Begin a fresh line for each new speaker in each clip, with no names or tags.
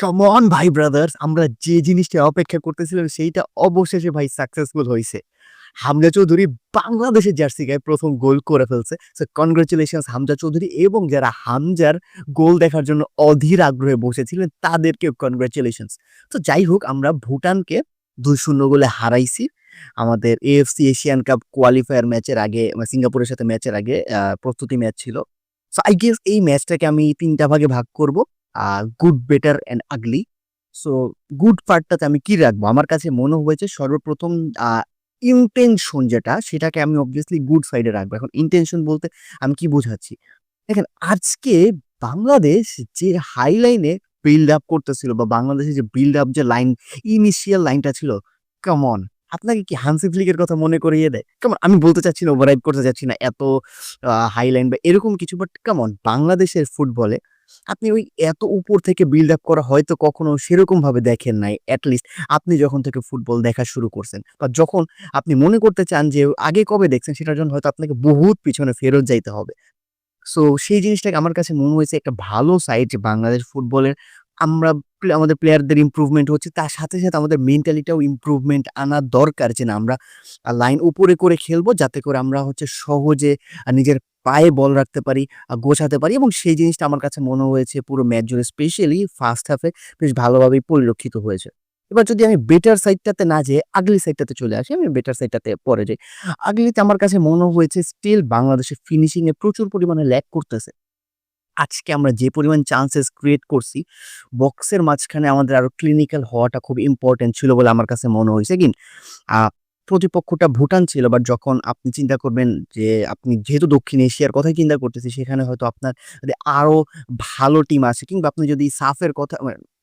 Common ভাই brothers আমরা যে জিনিসটা অপেক্ষা করতেছিলাম সেইটা অবশেষে ভাই সাকসেসফুল হয়েছে হামজা চৌধুরী বাংলাদেশের জার্সি গায়ে প্রথম গোল করে ফেলছে। সো কনগ্রাচুলেশনস হামজা চৌধুরী এবং যারা হামজার গোল দেখার জন্য অধীর আগ্রহে বসেছিলেন, তাদেরকেও কনগ্রাচুলেশনস তো যাই হোক, আমরা ভুটানকে দুই শূন্য গোলে হারাইছি। আমাদের এএফসি এশিয়ান কাপ কোয়ালিফায়ার ম্যাচের আগে মানে সিঙ্গাপুরের সাথে ম্যাচের আগে প্রস্তুতি ম্যাচ ছিল। সো আই গেস এই ম্যাচটাকে আমি তিনটা ভাগে ভাগ করব। Good better and ugly so good পার্টটাতে আমি কি রাখব? আমার কাছে মনে হয়েছে সর্বপ্রথম ইন্টেনশন যেটা, সেটাকে আমি অবভিয়াসলি গুড সাইডে রাখব। এখন ইন্টেনশন বলতে আমি কি বোঝাচ্ছি? দেখেন, আজকে বাংলাদেশ যে হাই লাইনে বিল্ড আপ করতেছিল বা বাংলাদেশে যে বিল্ড আপ যে লাইন ইনিশিয়াল লাইনটা ছিল কেমন আপনাকে কি হানসি ফ্লিকের কথা মনে করিয়ে দেয়? কেমন আমি বলতে চাচ্ছি না ওভারাইড করতে চাচ্ছি না এত হাই লাইন বা এরকম কিছু বাট কেমন বাংলাদেশের ফুটবলে আপনি ওই এত উপর থেকে বিল্ড আপ করা হয়তো কখনো সেরকম ভাবে দেখেন নাই অ্যাটলিস্ট আপনি যখন থেকে ফুটবল দেখা শুরু করছেন বা যখন আপনি মনে করতে চান যে আগে কবে দেখছেন সেটার জন্য হয়তো আপনাকে বহুত পিছনে ফেরত যাইতে হবে। সো সেই জিনিসটাকে আমার কাছে মনে হয়েছে একটা ভালো সাইড যে বাংলাদেশ ফুটবলের আমরা আমাদের প্লেয়ারদের ইমপ্রুভমেন্ট হচ্ছে, তার সাথে সাথে আমাদের মেন্টালিটাও ইমপ্রুভমেন্ট আনা দরকার যে না, আমরা লাইন উপরে করে খেলব যাতে করে আমরা হচ্ছে সহজে নিজের পায়ে বল রাখতে পারি গোছাতে পারি এবং সেই জিনিসটা আমার কাছে মনে হয়েছে পুরো ম্যাচ জুড়ে স্পেশালি ফার্স্ট হাফে বেশ ভালোভাবেই পরিলক্ষিত হয়েছে। এবার যদি আমি বেটার সাইডটাতে না যেয়ে আগলি সাইডটাতে চলে আসি, আমি বেটার সাইডটাতে পরে যাই। আগলিতে আমার কাছে মনে হয়েছে স্টিল বাংলাদেশের ফিনিশিংয়ে প্রচুর পরিমাণে ল্যাক করতেছে। আজকে আমরা যে পরিমাণ চান্সেস ক্রিয়েট করছি বক্সের মাঝখানে আমাদের আরও ক্লিনিক্যাল হওয়াটা খুব ইম্পর্টেন্ট ছিল বলে আমার কাছে মনে হয়েছে। কিন প্রতিপক্ষটা ভুটান ছিল বাট যখন আপনি চিন্তা করবেন যে আপনি যেহেতু দক্ষিণ এশিয়ার কথাই চিন্তা করতেছি সেখানে হয়তো আপনার আরও ভালো টিম আছে কিংবা আপনি যদি সাফের কথা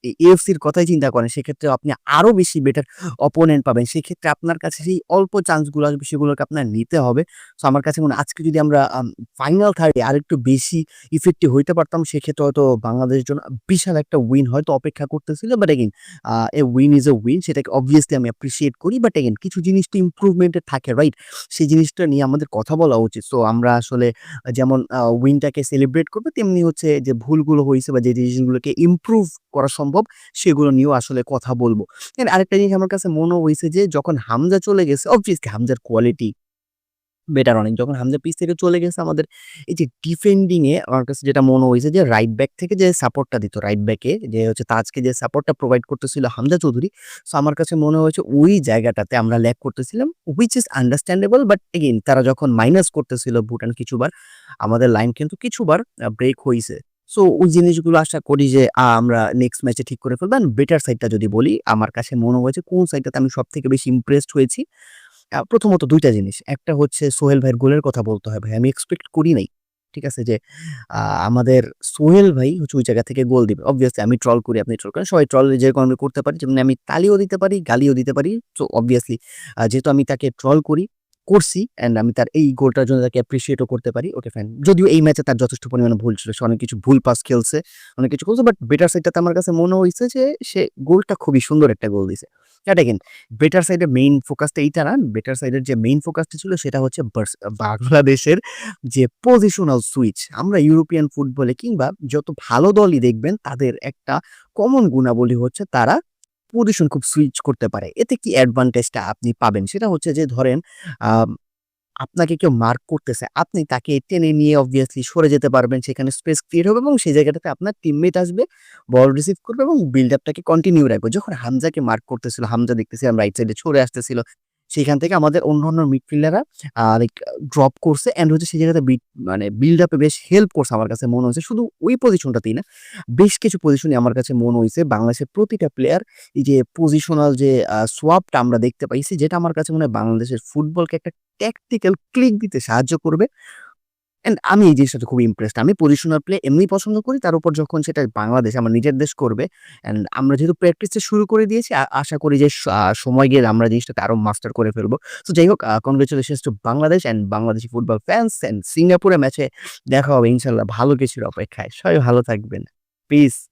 এএফসির কথাই চিন্তা করেন সেক্ষেত্রে আপনি আরও বেশি বেটার অপোনেন্ট পাবেন। সেক্ষেত্রে আপনার কাছে সেই অল্প চান্সগুলো আসবে, সেগুলোকে আপনার নিতে হবে। সো আমার কাছে মনে আজকে যদি আমরা ফাইনাল থার্ডে আরেকটু বেশি ইফেক্টিভ হইতে পারতাম, সেক্ষেত্রে হয়তো বাংলাদেশের জন্য বিশাল একটা উইন হয়তো অপেক্ষা করতেছিল। But again a win is a win সেটাকে অবভিয়াসলি আমি অ্যাপ্রিসিয়েট করি। বাট এগেন কিছু জিনিস তো ইম্প্রুভমেন্টের থাকে রাইট সেই জিনিসটা নিয়ে আমাদের কথা বলা উচিত। সো আমরা আসলে যেমন উইনটাকে সেলিব্রেট করব, তেমনি হচ্ছে যে ভুলগুলো হয়েছে বা যে জিনিসগুলোকে ইমপ্রুভ করা সম্ভব সেগুলো নিয়েও আসলে কথা বলব। আরেকটা জিনিস আমার কাছে মনে হয়েছে যে, যখন হামজা চলে গেছে অবভিয়াসলি হামজার কোয়ালিটি বেটার অনেক। যখন হামজা পিস থেকে চলে গেছে, আমাদের এই যে ডিফেন্ডিং এ আমার কাছে যেটা মনে হয়েছে যে রাইট ব্যাক থেকে যে সাপোর্টটা দিত রাইট ব্যাকে যে হচ্ছে তাজকে যে সাপোর্টটা প্রোভাইড করতেছিল হামজা চৌধুরী সো আমার কাছে মনে হয়েছে ওই জায়গাটাতে আমরা ল্যাক করতেছিলাম which is understandable but again তারা যখন মাইনাস করতেছিল ভুটান কিছুবার, আমাদের লাইন কিন্তু কিছুবার ব্রেক হয়েছে সো ওই জিনিসগুলো আশা করি যে আমরা নেক্সট ম্যাচে ঠিক করে ফেলব। বেটার সাইডটা যদি বলি, আমার কাছে মনে হয়েছে কোন সাইডটাতে আমি সব থেকে বেশি ইমপ্রেসড হয়েছি প্রথমত দুইটা জিনিস। একটা হচ্ছে সোহেল ভাইয়ের গোলের কথা বলতে হয় ভাই। আমি এক্সপেক্ট করি নাই, ঠিক আছে? যে আমাদের সোহেল ভাই হচ্ছে ওই জায়গা থেকে গোল দিবে। অবভিয়াসলি আমি ট্রল করি, আপনি ট্রল করেন। সবাই ট্রল যেরকম আমি করতে পারি, যেমন আমি তালিও দিতে পারি, গালিও দিতে পারি। তো অবভিয়াসলি যেহেতু আমি তাকে ট্রল করি করছি অ্যান্ড আমি তার এই গোলটার জন্য তাকে অ্যাপ্রিসিয়েটও করতে পারি। ওকে ফাইন যদিও এই ম্যাচে তার যথেষ্ট পরিমাণে ভুল ছিল। সে অনেক কিছু ভুল পাস খেলছে, অনেক কিছু করছে বাট বেটার সাইডটাতে আমার কাছে মনে হয়েছে যে সে গোলটা খুবই সুন্দর একটা গোল দিছে। এটা দেখেন বেটার সাইডের মেইন ফোকাসটা এইটা না বেটার সাইডের যে মেইন ফোকাসটা ছিল সেটা হচ্ছে বাংলাদেশের যে পজিশনাল সুইচ আমরা ইউরোপিয়ান ফুটবলে কিংবা যত ভালো দলই দেখবেন, তাদের একটা কমন গুণাবলী হচ্ছে তারা পজিশন খুব সুইচ করতে পারে। এতে কি অ্যাডভান্টেজটা আপনি পাবেন? সেটা হচ্ছে যে ধরেন আপনাকে কেউ মার্ক করতেছে, আপনি তাকে টেনে নিয়ে অবভিয়াসলি সরে যেতে পারবেন, সেখানে স্পেস ক্রিয়েট হবে এবং সেই জায়গাটাতে আপনার টিমমেট আসবে বল রিসিভ করবে এবং বিল্ড আপটাকে কন্টিনিউ রাখবে। যখন হামজাকে মার্ক করতেছিল, হামজা দেখতেছিলাম রাইট সাইডে ছড়ে আসতেছিল। সেখান থেকে আমাদের অন্য অন্য মিডফিল্ডাররা লাইক ড্রপ করছে অ্যান্ড হচ্ছে সেই জায়গাতে মানে বিল্ড আপে বেশ হেল্প করছে আমার কাছে মনে হয়েছে। শুধু ওই পজিশনটাতেই না, বেশ কিছু পজিশনে আমার কাছে মনে হয়েছে। বাংলাদেশের প্রতিটা প্লেয়ার এই যে পজিশনাল যে সোয়াপটা আমরা দেখতে পাইছি, যেটা আমার কাছে মনে হয় বাংলাদেশের ফুটবলকে একটা ট্যাকটিক্যাল ক্লিক দিতে সাহায্য করবে। এন্ড আমি এই জিনিসটা খুব ইমপ্রেসড আমি পজিশনাল প্লে এমনি পছন্দ করি, তার উপর যখন সেটা বাংলাদেশ, আমার নিজের দেশ করবে অ্যান্ড আমরা যেহেতু প্র্যাকটিসটা শুরু করে দিয়েছি আশা করি যে সময় গিয়ে আমরা জিনিসটাতে আরও মাস্টার করে ফেলব। তো যাই হোক congratulations to Bangladesh and Bangladeshi football fans and সিঙ্গাপুরে ম্যাচে দেখা হবে, ইনশাল্লাহ ভালো কিছুর অপেক্ষায়। সবাই ভালো থাকবেন। পিস